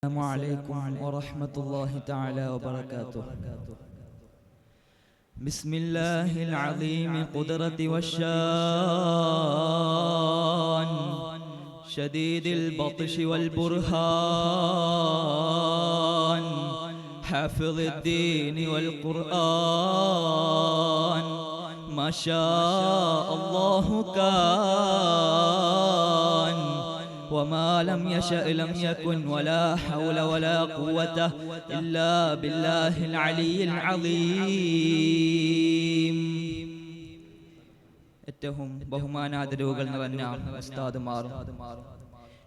السلام عليكم ورحمة الله تعالى وبركاته. بسم الله العظيم قدرة والشان. شديد البطش والبرهان. حافظ الدين والقرآن. ما شاء الله كان وما لم يشأ لم يكن ولا حول ولا قوة إلا بالله العلي العظيم ഏറ്റവും ബഹുമാനാദരവുകൾ നിറഞ്ഞ ഉസ്താദുമാറും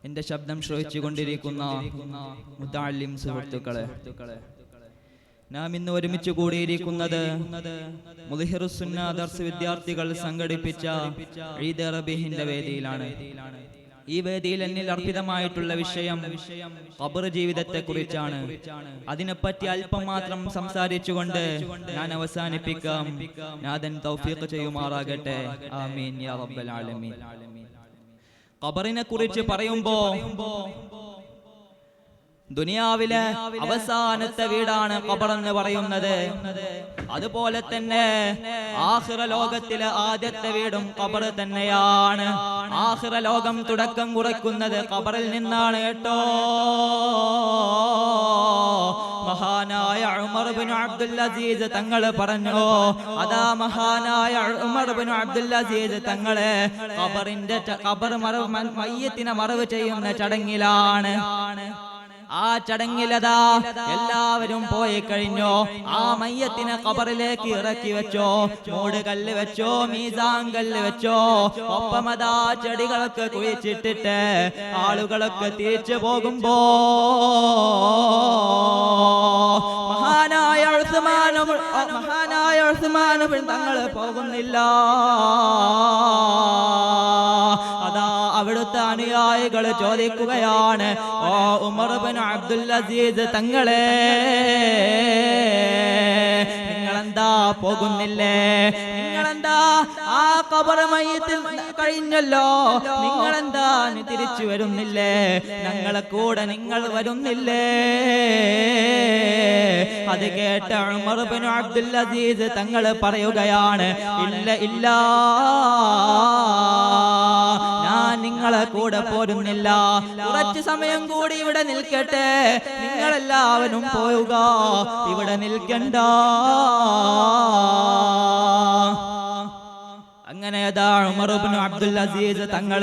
എന്റെ ശബ്ദം ശ്രവിച്ചു കൊണ്ടിരിക്കുന്ന മുതാലിം സുഹൃത്തുക്കളെ നാം ഇന്ന് ഒരുമിച്ച് കൂടിയിരിക്കുന്നത് മുദിഹിറുസുന്ന ദർസ് വിദ്യാർത്ഥികൾ സംഘടിപ്പിച്ച ഈദ് റബീഹിന്റെ വേദിയിലാണ് ഈ വേദിയിൽ എന്നിൽ അർപ്പിതമായിട്ടുള്ള വിഷയം ഖബർ ജീവിതത്തെ കുറിച്ചാണ് അതിനെപ്പറ്റി അല്പം മാത്രം സംസാരിച്ചുകൊണ്ട് ഞാൻ അവസാനിപ്പിക്കാം. തൗഫീഖ് ചെയ്യുമാറാകട്ടെ. ആമീൻ യാ റബ്ബൽ ആലമീൻ. ഖബറിനെ കുറിച്ച് പറയുമ്പോ ദുനിയാവിലെ അവസാനത്തെ വീടാണ് കബറെന്ന് പറയുന്നത്. അതുപോലെ തന്നെ ആഖിറ ലോകത്തിലെ ആദ്യത്തെ വീടും കബർ തന്നെയാണ്. ആഖിറ ലോകം തുടക്കം കുറയ്ക്കുന്നത് കബറിൽ നിന്നാണ് കേട്ടോ. മഹാനായ ഉമർ ബിൻ അബ്ദുൽ അസീസ് തങ്ങൾ പറഞ്ഞു. അതാ മഹാനായ ഉമർ ബിൻ അബ്ദുൽ അസീസ് തങ്ങളെ ഖബറിന്റെ കബർ മറവ് മയ്യത്തിനെ മറവ് ചെയ്യുന്ന ചടങ്ങിലാണ്. ആ ചടങ്ങിലതാ എല്ലാവരും പോയി കഴിഞ്ഞോ? ആ മയ്യത്തിനെ കബറിലേക്ക് ഇറക്കി വെച്ചോ? മൂട് കല്ല് വെച്ചോ? മീസാൻ കല്ല് വെച്ചോ? ഒപ്പം അതാ ചെടികളൊക്കെ കുഴിച്ചിട്ടിട്ട് ആളുകളൊക്കെ തിരിച്ചു പോകുമ്പോ മഹാനായ മഹാനായ തങ്ങൾ പോകുന്നില്ല. അവിടുത്തെ അനുയായികൾ ചോദിക്കുകയാണ് ഓ ഉമർ ബിൻ അബ്ദുൽ അസീസ് തങ്ങളെ നിങ്ങളെന്താ പോകുന്നില്ലേ? നിങ്ങളെന്താ ആ കബറമയത്തിൽ കഴിഞ്ഞല്ലോ? നിങ്ങളെന്താ തിരിച്ചു വരുന്നില്ലേ? ഞങ്ങളെ കൂടെ നിങ്ങൾ വരുന്നില്ലേ? അത് കേട്ട ഉമർ അബ്ദുൽ അസീസ് തങ്ങൾ പറയുകയാണ് ഇല്ല ഇല്ല. നിങ്ങളെ കൂടെ പോരുന്നില്ല. കുറച്ച് സമയം കൂടി ഇവിടെ നിൽക്കട്ടെ. നിങ്ങളെല്ലാവരും പോവുക. ഇവിടെ നിൽക്കണ്ട. അങ്ങനെ അബ്ദുൽ അസീസ് തങ്ങൾ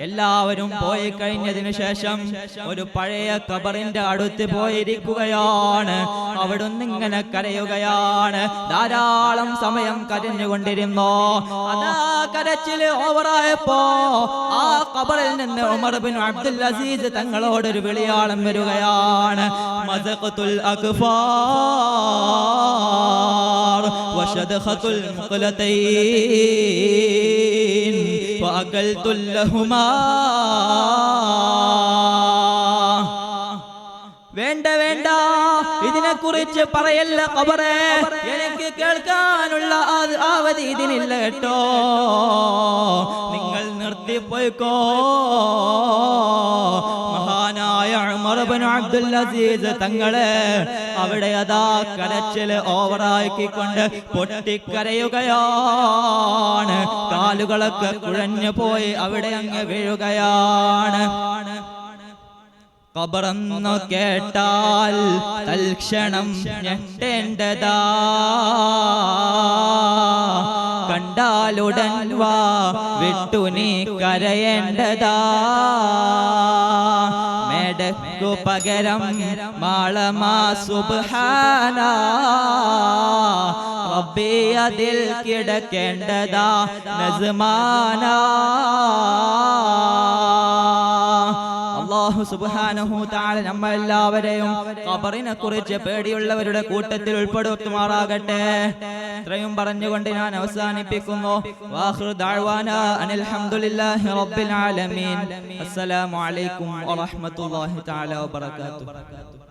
എല്ലാവരും പോയി കഴിഞ്ഞതിനു ശേഷം ഒരു പഴയ കബറിന്റെ അടുത്ത് പോയിരിക്കുകയാണ്. അവിടുന്ന് ഇങ്ങനെ കരയുകയാണ്. ധാരാളം സമയം കരഞ്ഞുകൊണ്ടിരുന്നു. അതാ കരച്ചിൽ ഓവറായപ്പോ ആ കബറിൽ നിന്ന് ഉമർ ബിൻ അബ്ദുൽ അസീസ് തങ്ങളോട് ഒരു വിളിയാളം വരികയാണ്. മസഖത്തുൽ അഖ്ഫാർ വശദഖത്തുൽ മുഖലതൈൻ വഅകൽതുൽ ലഹുമാ. വേണ്ട ഇതിനെ കുറിച്ച് പറയല്ല കബറേ എനിക്ക് കേൾക്കാം. ആവതി ഇതിനില്ല കേട്ടോ. നിങ്ങൾ നിർത്തിപ്പോയിക്കോ മഹാനായ ഉമർ ബിൻ അബ്ദുൽ അസീസ് തങ്ങളെ അവിടെ അതാ കരച്ചിൽ ഓവറാക്കിക്കൊണ്ട് പൊട്ടിക്കരയുകയാണ്. കാലുകളൊക്കെ കുഴഞ്ഞു പോയി അവിടെ അങ്ങ് വീഴുകയാണ്. കബറന്നു കേട്ടാൽ തൽക്ഷണം ഞെട്ടേണ്ടതാ. കണ്ടാലുടൻ വാ വിട്ടു നീ കരയേണ്ടതാ. മേടക്കു പകരം മാളമാ സുബ്ഹാന. റബ്ബി അതിൽ കിടക്കേണ്ടതാ നസ്മാന അള്ളാഹു സുബ്ഹാനഹു തആല നമ്മളെല്ലാവരെയും കബറിനെ കുറിച്ച് പേടിയുള്ളവരുടെ കൂട്ടത്തിൽ ഉൾപ്പെടുത്തുമാറാകട്ടെ. ഇത്രയും പറഞ്ഞുകൊണ്ട് ഞാൻ അവസാനിപ്പിക്കുന്നു. അസ്സലാമു അലൈക്കും വറഹ്മത്തുള്ളാഹി തആല വബറകാതുഹു.